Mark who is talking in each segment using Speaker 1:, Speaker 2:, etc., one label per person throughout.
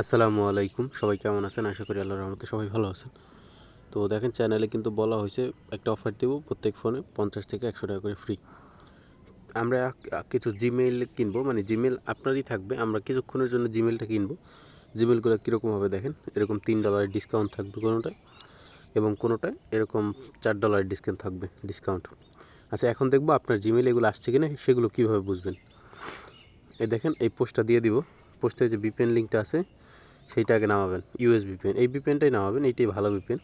Speaker 1: আসসালামু আলাইকুম। সবাই কেমন আছেন? আশা করি আল্লাহর রহমতে সবাই ভালো আছেন। তো দেখেন চ্যানেলে কিন্তু বলা হয়েছে, একটা অফার দেবো প্রত্যেক ফোনে পঞ্চাশ থেকে একশো টাকা করে ফ্রি আমরা কিছু জিমেইল কিনবো মানে জিমেল আপনারই থাকবে। আমরা কিছুক্ষণের জন্য জিমেলটা কিনবো। জিমেলগুলো কীরকম হবে দেখেন? এরকম তিন ডলারের ডিসকাউন্ট থাকবে কোনোটায় এবং কোনোটায় এরকম চার ডলারের ডিসকাউন্ট থাকবে ডিসকাউন্ট আচ্ছা এখন দেখব আপনার জিমেল এগুলো আসছে কিনা, সেগুলো কীভাবে বুঝবেন? এই দেখেন, এই পোস্টটা দিয়ে দিব। পোস্টে যে বিপিএন লিঙ্কটা আছে সেইটা আগে নামাবেন ইউএস বিপিএন এই বিপিএনটাই নামাবেন, এইটাই ভালো বিপিএন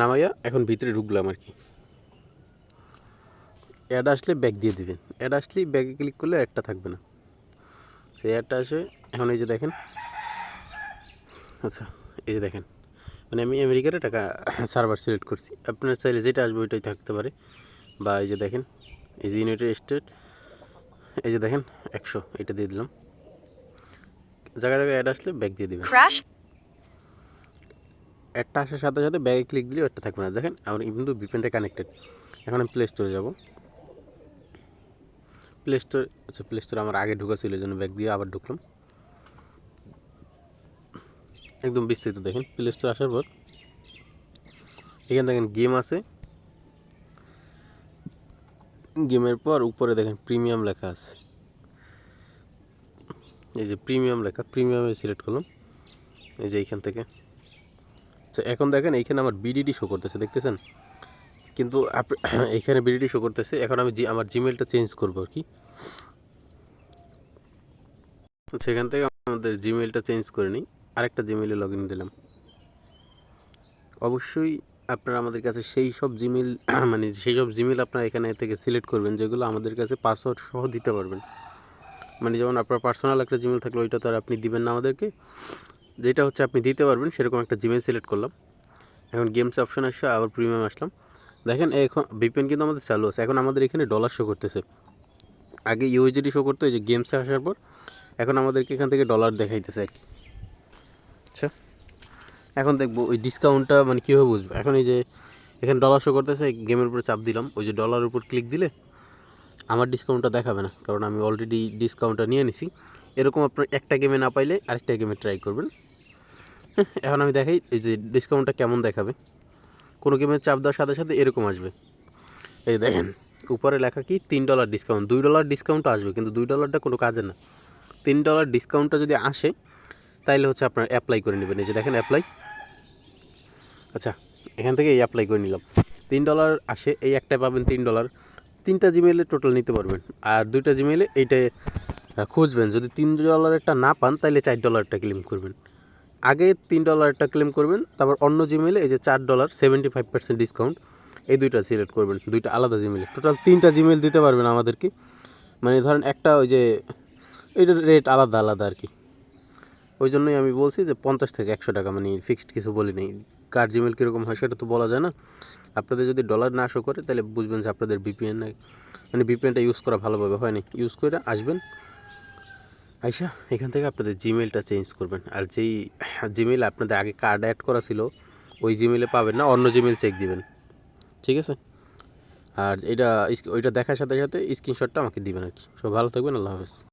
Speaker 1: নামাইয়া এখন ভিতরে ঢুকলাম আর কি। অ্যাড আসলে ব্যাগ দিয়ে দিবেন। অ্যাড আসলেই ব্যাগে ক্লিক করলে অ্যাডটা থাকবে না। সেই অ্যাডটা আসে, এখন এই যে দেখেন। আচ্ছা এই যে দেখেন। মানে আমি আমেরিকার টাকা সার্ভার সিলেক্ট করছি। আপনার চাইলে যেটা আসবে ওইটাই থাকতে পারে। বা এই যে দেখেন, এই যে ইউনাইটেড স্টেট এই যে দেখেন, একশো, এটা দিয়ে দিলাম। জায়গায় জায়গায় অ্যাড আসলে ব্যাগ দিয়ে দেবেন। একটা আসার সাথে সাথে ব্যাগে ক্লিক দিলেও একটা থাকবে না। দেখেন আমার কিন্তু বিপেনটা কানেক্টেড এখন আমি প্লে স্টোরে যাব। প্লে স্টোর আচ্ছা প্লে স্টোরে আমার আগে ঢুকা ছিল জন্য ব্যাগ দিয়ে আবার ঢুকলাম। একদম বিস্তৃত দেখেন প্লে স্টোর আসার পর এখানে দেখেন গেম আছে। গেমের পর উপরে দেখেন প্রিমিয়াম লেখা আছে। এই যে প্রিমিয়াম লেখা প্রিমিয়ামে সিলেক্ট করলাম। এই যে এইখান থেকে। আচ্ছা এখন দেখেন এইখানে আমার বিডিডি শো করতেছে, দেখতেছেন? কিন্তু এইখানে বিডিডি শো করতেছে, এখন আমি আমার জিমেলটা চেঞ্জ করব আর কি। সেখান থেকে আমাদের জিমেলটা চেঞ্জ করে নিই। আরেকটা জিমেলে লগ ইন দিলাম। অবশ্যই আপনারা আমাদের কাছে সেই সব জিমেল মানে সেই সব জিমেল আপনারা এখানে থেকে সিলেক্ট করবেন, যেগুলো আমাদের কাছে পাসওয়ার্ড সহ দিতে পারবেন। মানে যেমন আপনার পার্সোনাল একটা জিমেল থাকলে ওইটা তো আর আপনি দিবেন না আমাদেরকে। যেটা হচ্ছে আপনি দিতে পারবেন সেরকম একটা জিমেল সিলেক্ট করলাম। এখন গেমস অপশন আসছে আবার প্রিমিয়াম আসলাম। দেখেন এখন ভিপিএন কিন্তু আমাদের চালু আছে। এখন আমাদের এখানে ডলার শো করতেছে। আগে ইউএসডি শো করতো এই যে গেমসে আসার পর। এখন আমাদেরকে এখান থেকে ডলার দেখাইতেছে আর কি। আচ্ছা। এখন দেখব ওই ডিসকাউন্টটা মানে কীভাবে বুঝব? এখন এই যে এখানে ডলার শো করতেছে গেমের উপরে চাপ দিলাম। ওই যে ডলার উপর ক্লিক দিলে আমার ডিসকাউন্টটা দেখাবে না, কারণ আমি অলরেডি ডিসকাউন্টটা নিয়ে নিছি। এরকম আপনার একটা গেমে না পাইলে আরেকটা গেমে ট্রাই করবেন। এখন আমি দেখাই, এই যে ডিসকাউন্টটা কেমন দেখাবে। কোনো গেমে চাপ দেওয়ার সাথে সাথে এরকম আসবে। এই দেখেন, উপরে লেখা কি, তিন ডলার ডিসকাউন্ট দুই ডলার ডিসকাউন্ট আসবে, কিন্তু দুই ডলারটা কোনো কাজে না। তিন ডলার ডিসকাউন্টটা যদি আসে, তাইলে হচ্ছে আপনার অ্যাপ্লাই করে নেবেন। এই যে দেখেন অ্যাপ্লাই আচ্ছা এখান থেকে এই অ্যাপ্লাই করে নিলাম। তিন ডলার আসে, এই একটায় পাবেন তিন ডলার তিনটা জিমেলে টোটাল নিতে পারবেন। আর দুইটা জিমেলে এইটা খুঁজবেন। যদি তিন ডলারেরটা না পান তাহলে চার ডলারটা ক্লেম করবেন। আগে তিন ডলারটা ক্লেম করবেন, তারপর অন্য জিমেলে এই যে চার dollar seventy five percent discount এই দুইটা সিলেক্ট করবেন। দুইটা আলাদা জিমেলে টোটাল তিনটা জিমেল দিতে পারবেন আমাদেরকে। মানে ধরেন একটা ওই যে, এইটার রেট আলাদা আলাদা আর কি। ওই জন্যই আমি বলছি যে পঞ্চাশ থেকে একশো টাকা মানে ফিক্সড কিছু বলি নেই। কার জিমেল কীরকম হয় সেটা তো বলা যায় না। আপনাদের যদি ডলার না শো করে, তাহলে বুঝবেন যে আপনাদের বিপিএন মানে বিপিএনটা ইউজ করা ভালোভাবে হয়নি। ইউজ করে আসবেন। আইসা, এখান থেকে আপনাদের জিমেলটা চেঞ্জ করবেন। আর যেই জিমেল আপনাদের আগে কার্ড অ্যাড করা ছিল, ওই জিমেলে পাবেন না, অন্য জিমেল চেক দিবেন। ঠিক আছে? আর এটা ওইটা দেখার সাথে সাথে স্ক্রিনশটটা আমাকে দিবেন আর কি। সব ভালো থাকবেন, আল্লাহ হাফেজ।